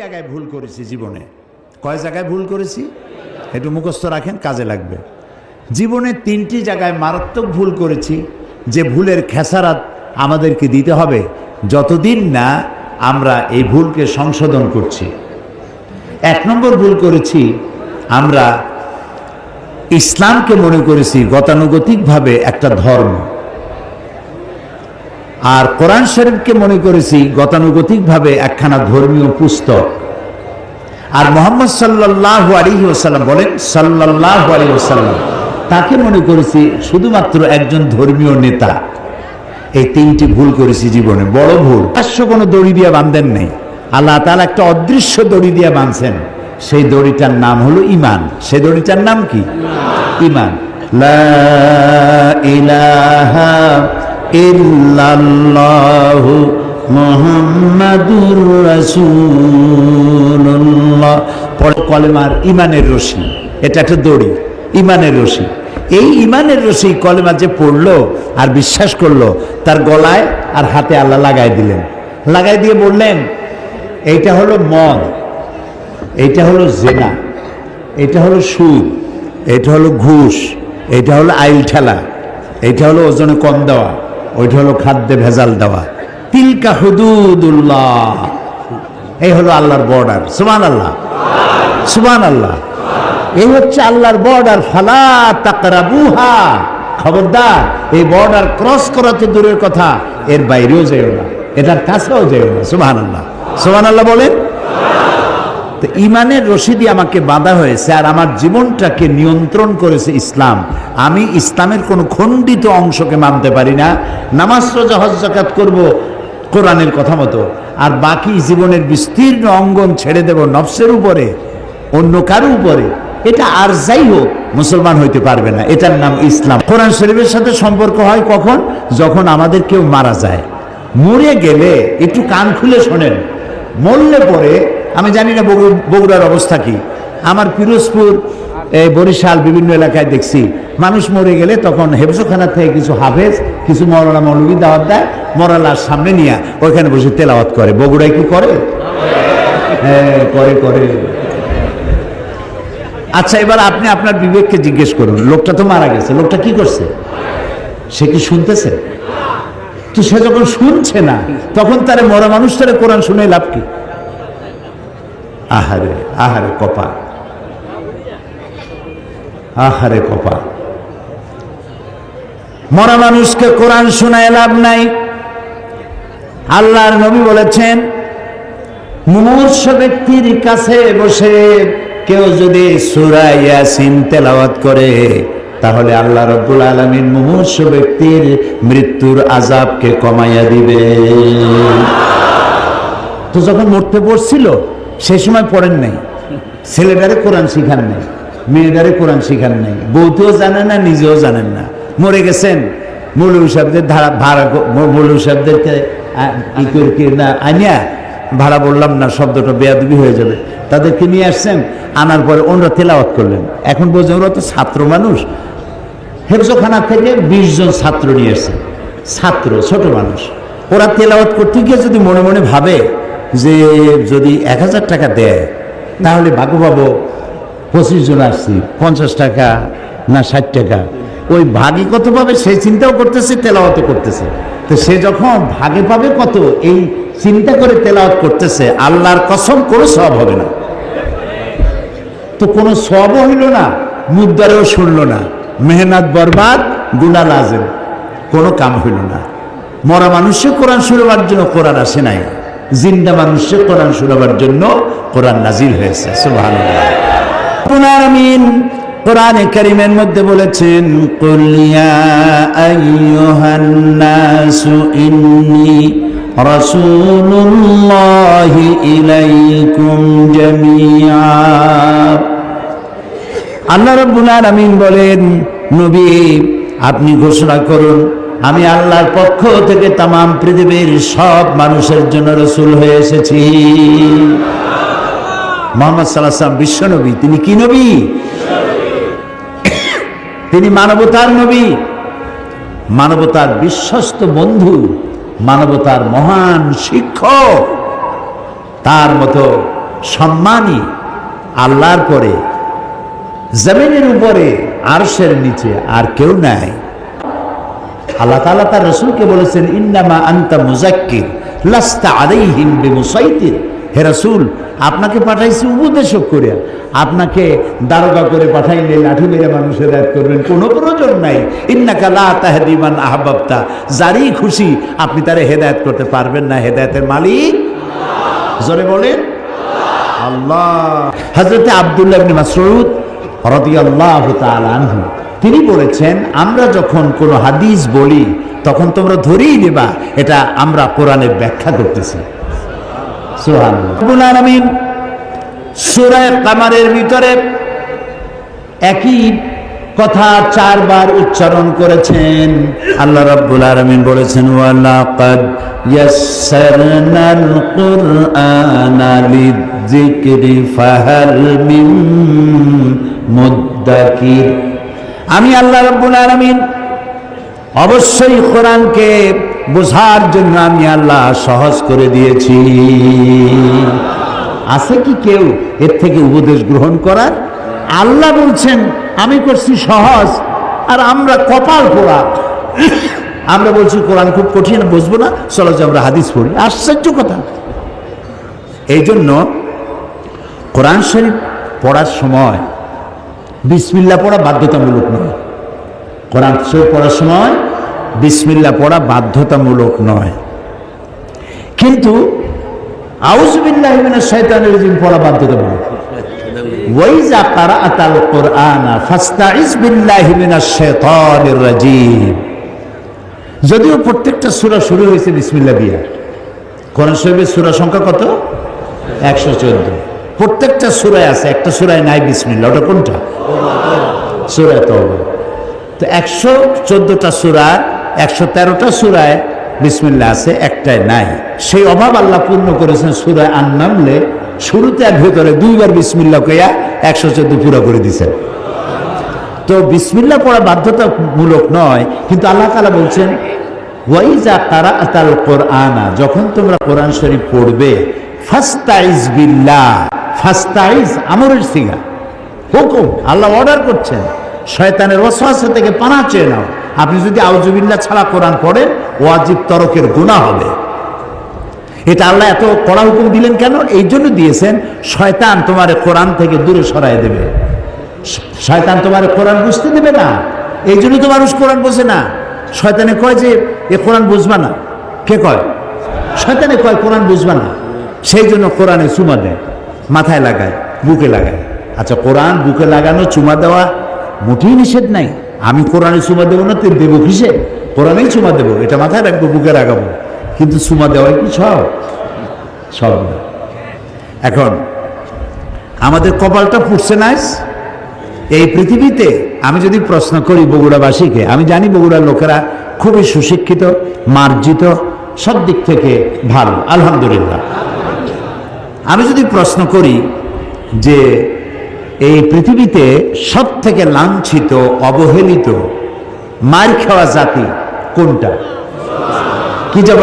জায়গায় ভুল করেছি জীবনে। কয় জায়গায় ভুল করেছি? একটু মুখস্থ রাখেন, কাজে লাগবে। জীবনে তিনটি জায়গায় মারাত্মক ভুল করেছি, যে ভুলের খেসারাত আমাদেরকে দিতে হবে। যতদিন না আমরা এই ভুলকে সংশোধন করছি। এক নম্বর ভুল করেছি, আমরা ইসলামকে মনে করেছি গতানুগতিকভাবে একটা ধর্ম। আর কোরআন শরীফকে মনে করেছি গতানুগতিকভাবে একখানা ধর্মীয় পুস্তক। আর মোহাম্মদ সাল্লাহ আলী ওসাল্লাম বলেন সাল্লাহ আলী ওসাল্লাম তাকে মনে করেছি শুধুমাত্র একজন ধর্মীয় নেতা। এই তিনটি ভুল করেছি জীবনে, বড় ভুল। পাঁচশো কোনো দড়ি দিয়ে বাঁধেন নেই। আল্লাহ তালা একটা অদৃশ্য দড়ি দিয়ে বাঁধছেন। সেই দড়িটার নাম হলো ইমান সেই দড়িটার নাম কি? ইমান লা ইলাহা ইল্লাল্লাহু মুহাম্মাদুর রাসূলুল্লাহ। পরে কলেমার ইমানের রশি, এটা একটা দড়ি ইমানের রশি। এই ইমানের রশি কলেমা যে পড়ল আর বিশ্বাস করল, তার গলায় আর হাতে আল্লাহ লাগাই দিলেন। লাগাই দিয়ে বললেন, এইটা হলো মদ, এইটা হলো জেনা এটা হলো সুদ এটা হলো ঘুষ এটা হলো আইল ঠেলা এটা হলো ওজনে কম দেওয়া। ওইটা হলো খাদ্যে ভেজাল দেওয়া। তিলকা হুদুদুল্লাহ। এই হলো আল্লাহর বর্ডার সুমান আল্লাহ সুমান আল্লাহ এই হচ্ছে আল্লাহর বর্ডার ফালা তাকারা বুহা খবরদার, এই বর্ডার ক্রস করা তো দূরের কথা। এর বাইরেও যেও না। এটার কাছেও যেও না। সুমান আল্লাহ সুমান আল্লাহ বলেন। তো ইমানের রশিদি আমাকে বাঁধা হয়েছে আর আমার জীবনটাকে নিয়ন্ত্রণ করেছে ইসলাম। আমি ইসলামের কোনো খণ্ডিত অংশকে মানতে পারি না। নামাজ, রোজা, হজ জাকাত করব কোরআনের কথা মতো। আর বাকি জীবনের বিস্তীর্ণ অঙ্গন ছেড়ে দেব নফসের উপরে, অন্য কারও উপরে। এটা আর যাই হোক, মুসলমান হইতে পারবে না। এটার নাম ইসলাম। কোরআন শরীফের সাথে সম্পর্ক হয় কখন? যখন আমাদের কেউ মারা যায়। মরে গেলে একটু কান খুলে শোনেন। মরলে পরে আমি জানি না বগুড়ার অবস্থা কি। আমার পিরোজপুর এই বরিশাল বিভিন্ন এলাকায় দেখছি। মানুষ মরে গেলে তখন হেফজোখানা থেকে কিছু হাফেজ, কিছু মরলা মৌলবী দাওয়াত দেয়, মরালার সামনে নিয়ে ওইখানে বসে তেলাওয়াত করে। বগুড়ায় কি করে? হ্যাঁ করে করে। আচ্ছা এবার আপনি আপনার বিবেককে জিজ্ঞেস করুন, লোকটা তো মারা গেছে, লোকটা কি করছে? সে কি শুনতেছে? তো সে যখন শুনছে না, তখন তারে মরা মানুষটারে কোরআন শুনে লাভ কি? আহারে আহারে কপা আহারে কপা মরা মানুষকে কোরআন শোনায় লাভ নাই। আল্লাহর নবী বলেছেন মুমূর্ষ ব্যক্তির কাছে বসে কেউ যদি সূরা ইয়াসিন তেলাওয়াত করে, তাহলে আল্লাহ রব্বুল আলামিন মুমূর্ষ ব্যক্তির মৃত্যুর আজাবকে কমাইয়া দিবে তো যখন মরতে পড়ছিল সেই সময় পড়েন নাই। ছেলেটারে কোরআন শিখান নাই, মেয়েটারে কোরআন শিখান নাই। বউতেও জানেন না, নিজেও জানেন না। মরে গেছেন, মৌলভী সাহেবদের ধারা ভাড়া মৌলভী সাহেবদেরকে না, আনিয়া ভাড়া বললাম না, শব্দটা বেয়াদবি হয়ে যাবে। তাদেরকে নিয়ে আসছেন, আনার পরে ওনারা তেলাওয়াত করলেন। এখন বোঝে ওরা তো ছাত্র মানুষ। হেফজোখানা থেকে বিশ জন ছাত্র নিয়ে এসেছে ছাত্র, ছোট মানুষ। ওরা তেলাওয়াত করতে গিয়ে যদি মনে মনে ভাবে যে যদি এক হাজার টাকা দেয়, তাহলে ভাগু পাবো পঁচিশ জন আসছি, পঞ্চাশ টাকা না ষাট টাকা। ওই ভাগে কত পাবে সেই চিন্তাও করতেছে, তেলাওয়াতও করতেছে। তো সে যখন ভাগে পাবে কত, এই চিন্তা করে তেলাওয়াত করতেছে, আল্লাহর কসম কোনো সব হবে না। তো কোনো সবও হইল না মুদ্রারেও শুনল না, মেহনাত বরবাদ গুনা লাজেম, কোনো কাম হইল না। মরা মানুষে কোরআন শুনবার জন্য কোরআন আসে নাই। জিন্দা মানুষে কোরআন শুনবার জন্য কোরআন নাজির হয়েছে। পুনারমিন কোরআনে কারিমের মধ্যে বলেছেন আল্লাহ রব্বুল আলামিন বলেন, নবী, আপনি ঘোষণা করুন আমি আল্লাহর পক্ষ থেকে তামাম পৃথিবীর সব মানুষের জন্য রসুল হয়ে এসেছি। মোহাম্মদ সাল্লাহ বিশ্ব নবী। তিনি কি নবী? তিনি মানবতার নবী। মানবতার বিশ্বস্ত বন্ধু, মানবতার মহান শিক্ষক। তার মতো সম্মানই আল্লাহর পরে, জমিনের উপরে, আরশের নিচে আর কেউ নাই। আল্লাহ তাআলা তার রসুলকে বলেছেন, ইন্নামা আন্তা মুজাক্কির লাস্তা হে রসুল, আপনাকে পাঠাইছি উপদেশক করে। আপনাকে দারোগা করে পাঠাইলে লাঠি মেরে মানুষের করবেন, কোনো প্রয়োজন নাই। ইন্নাকা লা তাহদি মান আহবাবতা। যারই খুশি আপনি তারে হেদায়েত করতে পারবেন না। হেদায়েতের মালিক জোরে বলেন আল্লাহ। হজরতে আবদুল্লাহ ইবনে মাসউদ রাদিয়াল্লাহু তাআলা আনহু তিনি বলেছেন, আমরা যখন কোনো হাদিস বলি, তখন তোমরা ধরেই নেবা, এটা আমরা কোরআনের ব্যাখ্যা করতেছি। কামারের ভিতরে একই কথা চারবার উচ্চারণ করেছেন। আল্লাহ রাব্বুল আলামিন বলেছেন, ওয়ালাকাদ কুরআনা আমি আল্লাহ রাব্বুল আলামিন অবশ্যই কোরআনকে বোঝার জন্য আমি আল্লাহ সহজ করে দিয়েছি। আছে কি কেউ এর থেকে উপদেশ গ্রহণ করার? আল্লাহ বলছেন, আমি করছি সহজ, আর আমরা কপাল পোড়া। আমরা বলছি কোরআন খুব কঠিন, বুঝব না। চলো যে আমরা হাদিস পড়ি। আশ্চর্য কথা। এই জন্য কোরআন শরীফ পড়ার সময় বিসমিল্লা পড়া বাধ্যতামূলক নয়। কোরআন শরীফ পড়ার সময় বিসমিল্লা পড়া বাধ্যতামূলক নয়। কিন্তু আউজবিল্লাহ শৈতানের রাজিম পড়া বাধ্যতামূলক। যদিও প্রত্যেকটা সূরা শুরু হয়েছে বিসমিল্লাহ দিয়ে। কোরআন শরীফের সূরা সংখ্যা কত? একশো চোদ্দ। প্রত্যেকটা সূরায় আছে, একটা সূরায় নাই বিসমিল্লাহ। ওটা কোনটা? তো একশো চোদ্দটা সুরার একশো তেরোটা সুরায় বিসমিল্লা আছে, একটাই নাই। সেই অভাব আল্লাহ পূর্ণ করেছেন সুরায় আন্নামলে। শুরুতে আর ভেতরে দুইবার বিসমিল্লা কইয়া একশো চোদ্দ পুরো করে দিছেন। তো বিসমিল্লা পড়া বাধ্যতামূলক নয়, কিন্তু আল্লাহ তালা বলছেন ওই ওয়াইজা কারা আতাল কোরআনা যখন তোমরা কোরআন শরীফ পড়বে ফাস্তাইজ বিল্লাহ ফাস্তাইজ আমরের সিগা হুকুম, আল্লাহ অর্ডার করছেন। শয়তানের ওয়াসওয়াসা থেকে পানা চেয়ে নাও। আপনি যদি আউজুবিল্লাহ ছাড়া কোরআন পড়েন, ওয়াজিব, তরকের গুনাহ হবে। এটা আল্লাহ এত কড়া হুকুম দিলেন কেন? এই জন্য দিয়েছেন, শয়তান তোমার কোরআন থেকে দূরে সরাই দেবে। শয়তান তোমার কোরআন বুঝতে দেবে না। এই জন্য তো মানুষ কোরআন বোঝে না। শয়তানে কয় যে, এ কোরআন বুঝবা না। কে কয়? শয়তানে কয়, কোরআন বুঝবা না। সেই জন্য কোরআনে চুমা দেয়, মাথায় লাগায়, বুকে লাগায়। আচ্ছা কোরআন বুকে লাগানো, চুমা দেওয়া, মোটেই নিষেধ নাই। আমি কোরআনে চুমা দেবো না তুই দেবো কিসে? কোরআনেই চুমা দেবো, এটা মাথায় রাখব, বুকে লাগাবো কিন্তু চুমা দেওয়াই কি সব? সব না। এখন, আমাদের কপালটা ফুটছে নাইস এই পৃথিবীতে আমি যদি প্রশ্ন করি বগুড়াবাসীকে, আমি জানি বগুড়ার লোকেরা খুবই সুশিক্ষিত, মার্জিত, সব দিক থেকে ভালো, আলহামদুলিল্লাহ। আমি যদি প্রশ্ন করি যে এই পৃথিবীতে সব থেকে লাঞ্ছিত অবহেলিত মার খাওয়া জাতি কোনটা? কি জবাব?